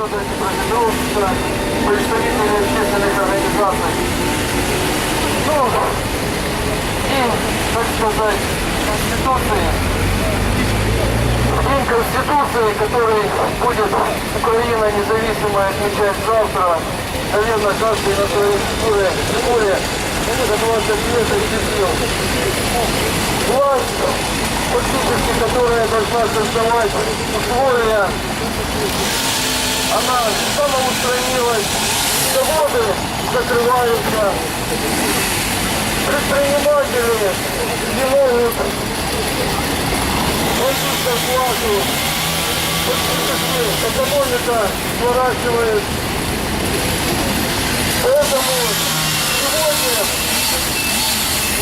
собираются представители общественных организаций. Ну, день, так сказать, Конституции. День Конституции, который будет Украина независимая отмечать завтра, наверное, каждый на своей шкуре, шкуре за 20 лет ощутил. Власть, фактически, которая должна создавать условия, она самоустранилась, заводы закрываются, предприниматели не могут платить зарплату, фактически экономика сворачивает. Поэтому сегодня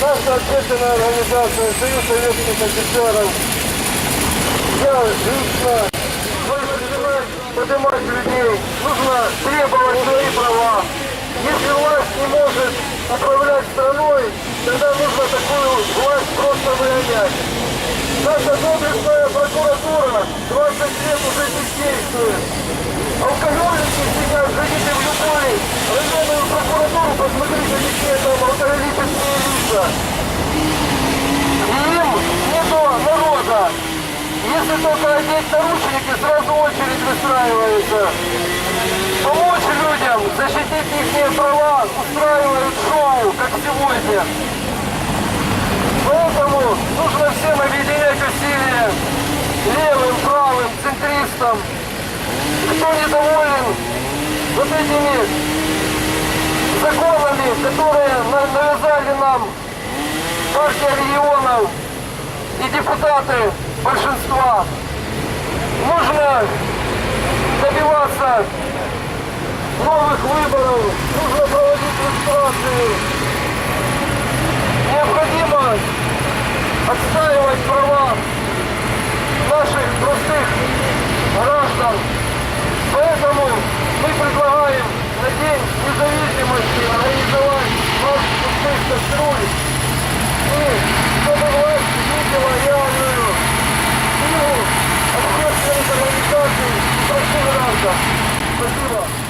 наша общественная организация Союз советских офицеров, я лично поднимать людей, нужно требовать свои права. Если власть не может управлять страной, тогда нужно такую власть просто выгонять. Наша доблестная прокуратура 20 лет уже не действует. Алкоголики сидят, зайдите в любой районную прокуратуру, посмотрите, какие там алкоголические лица. И им не до народа. Если только одеть наручники, сразу очередь выстраивается. Помочь людям, защитить их права, устраивают шоу, как сегодня. Поэтому нужно всем объединять усилия левым, правым, центристам. Кто недоволен вот этими законами, которые на- навязали нам партия регионов и депутаты большинства. Нужно добиваться новых выборов, нужно проводить иллюстрацию. Спасибо.